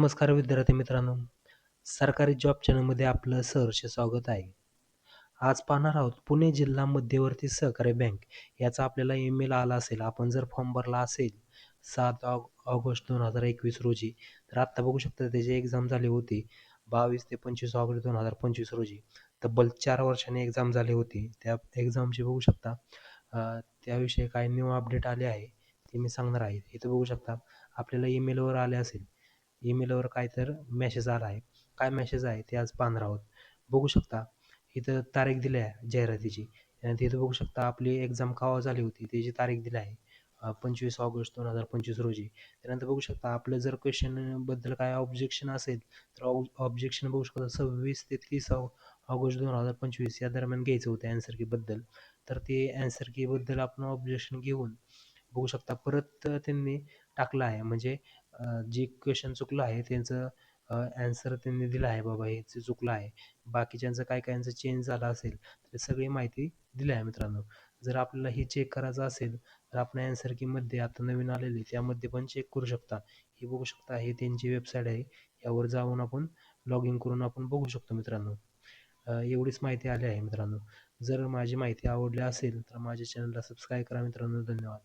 नमस्कार विद्यार्थी मित्रांनो. सरकारी जॉब चॅनलमध्ये आपलं सहर्ष स्वागत आहे. आज पाहणार आहोत पुणे जिल्हा मध्यवर्ती सहकारी बँक याचा आपल्याला ईमेल आला असेल आपण जर फॉर्म भरला असेल सात ऑग ऑगस्ट दोन हजार एकवीस रोजी तर आत्ता बघू शकता त्याची एक्झाम झाली होती बावीस ते पंचवीस ऑगस्ट दोन हजार पंचवीस रोजी तब्बल चार वर्षांनी एक्झाम झाली होती. त्या एक्झामची बघू शकता त्याविषयी काय न्यू अपडेट आले आहे ते मी सांगणार आहे. इथं बघू शकता आपल्याला ईमेलवर आले असेल. ईमेलवर काय तर मेसेज आला आहे. काय मेसेज आहे ते आज पाहणार आहोत. बघू शकता. इथं तारीख दिली आहे जाहिरातीची. आणि इथं बघू शकता आपली एक्झाम केव्हा झाली होती त्याची तारीख दिली आहे. पंचवीस ऑगस्ट दोन हजार पंचवीस रोजी. त्यानंतर बघू शकता आपलं जर क्वेश्चनबद्दल काय ऑब्जेक्शन असेल तर ऑब्जेक्शन बघू शकता सव्वीस ते तीस ऑगस्ट दोन हजार पंचवीस या दरम्यान घ्यायचं होतं ॲन्सर कीबद्दल तर ते अँसर कीबद्दल आपण ऑब्जेक्शन घेऊन बघू शकता. परत त्यांनी टाकलं आहे. म्हणजे जे क्वेश्चन चुकलं आहे त्यांचं ॲन्सर त्यांनी दिलं आहे बाबा हे चुकलं आहे. बाकीच्यांचं काय कायांचं चेंज झालं असेल तर सगळी माहिती दिली आहे मित्रांनो. जर आपल्याला हे चेक करायचं असेल तर आपण ॲन्सर कीमध्ये आता नवीन आलेली त्यामध्ये पण चेक करू शकता. हे बघू शकता हे त्यांची वेबसाईट आहे. यावर जाऊन आपण लॉग इन करून आपण बघू शकतो मित्रांनो. एवढीच माहिती आली आहे मित्रांनो. जर माझी माहिती आवडली असेल तर माझ्या चॅनलला सबस्क्राईब करा मित्रांनो. धन्यवाद.